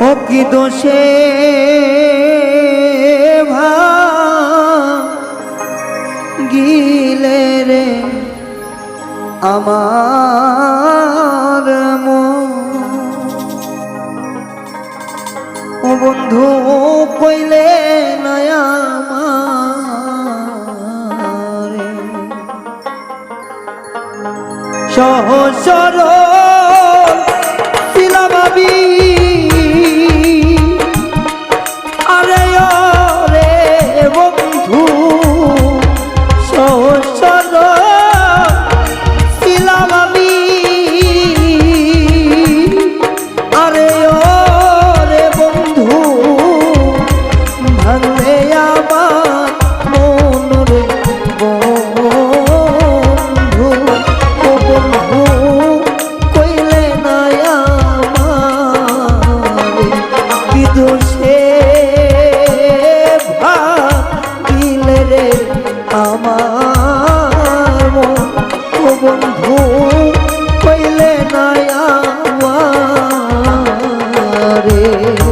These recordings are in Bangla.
ও কি দোষে গিলে রে আমার ও বন্ধু কইলে সহ সহসর শিলাবি Gracias.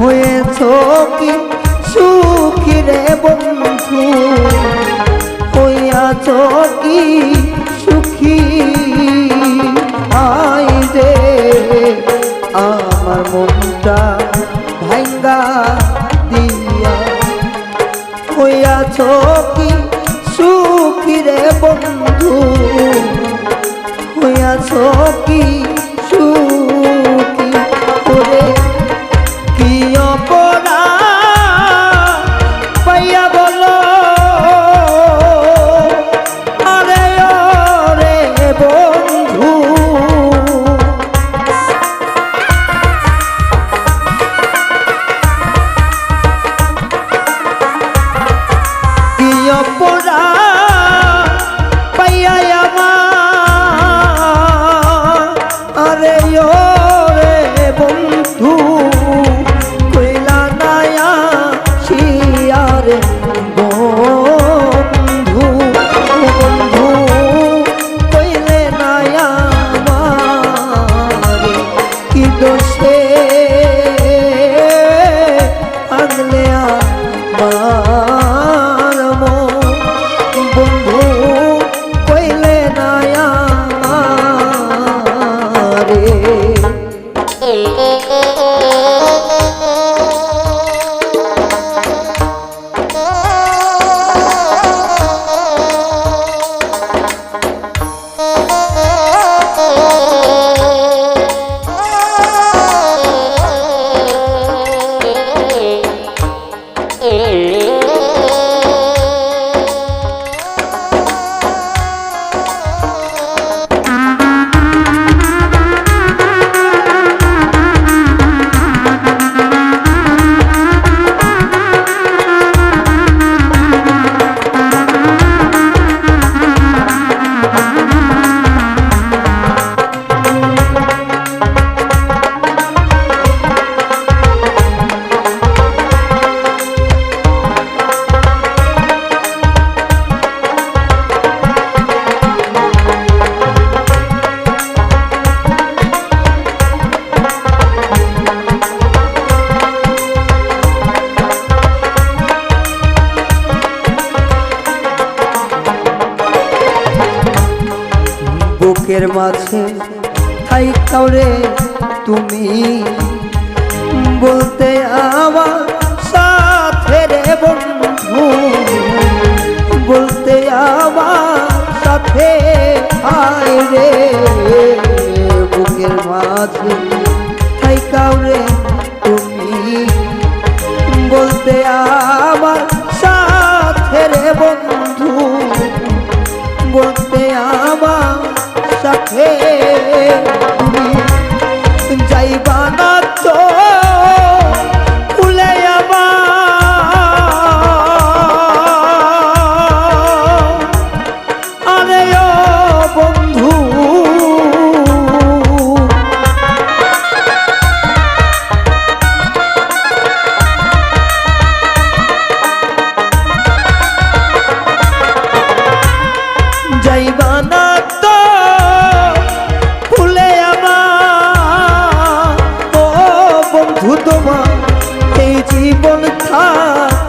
হয়েছ কি সুখী রে বন্ধু? হইয়াছ কি সুখী? আই রে, আমার মনটা ভাঙ্গা দিয়া। হইয়াছ কি সুখী রে বন্ধু? হইয়াছ কি বুকের মাঝে। তাই কাউরে, তুমি বলতে আমার সাথে রে বন্ধু। বলতে আমার সাথে আয় রে। বুকের মাঝে বানা এই জীবন থাক।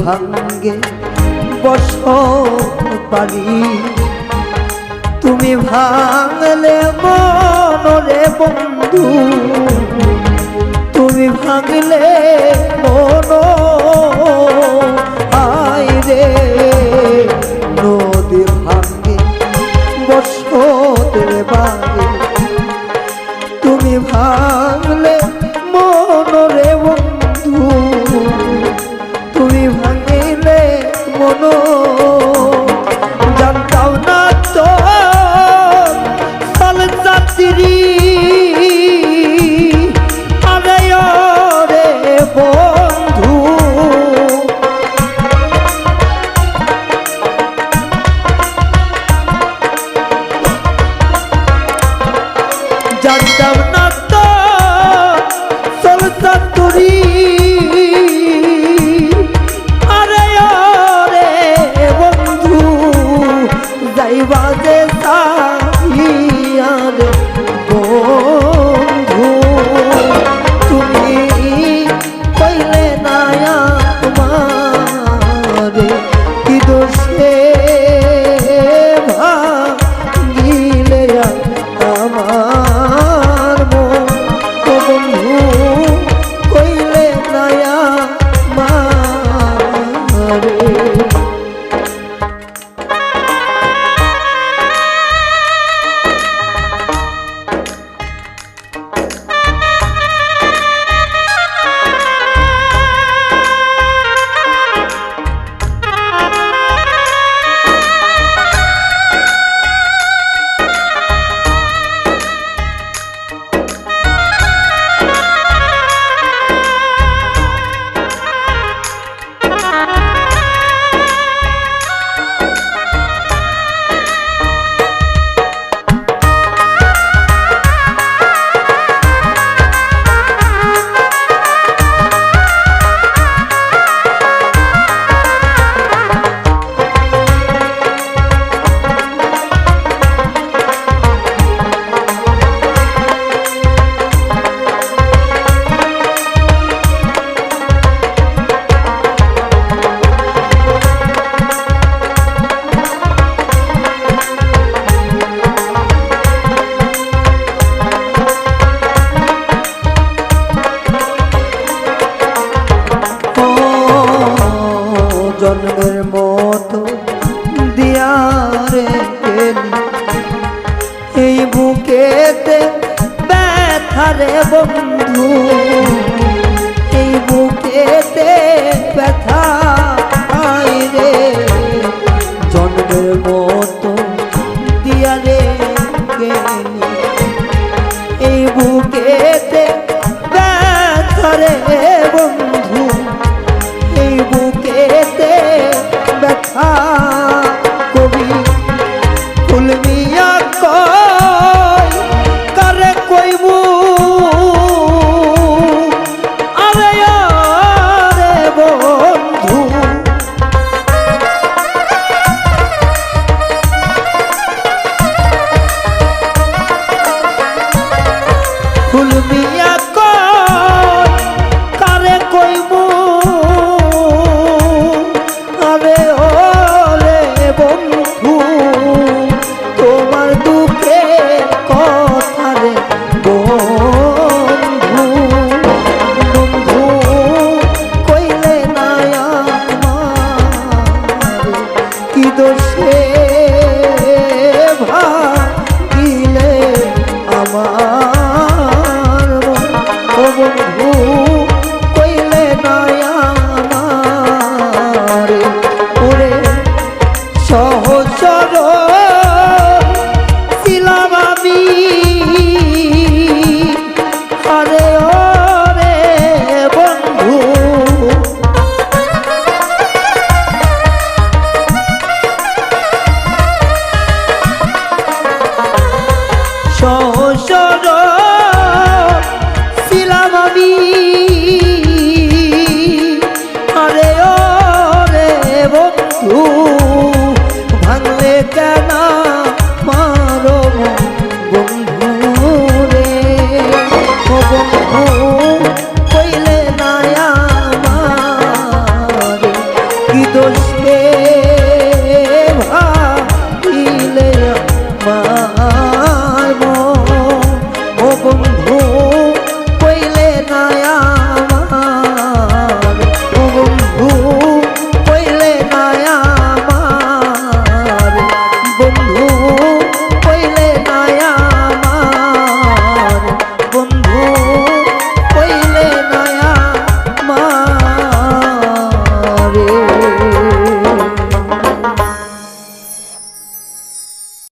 ভাঙ্গে বসত পারি তুমি ভাঙলে মনরে বন্ধু বুকে এই বুকেতে ব্যথরে এবং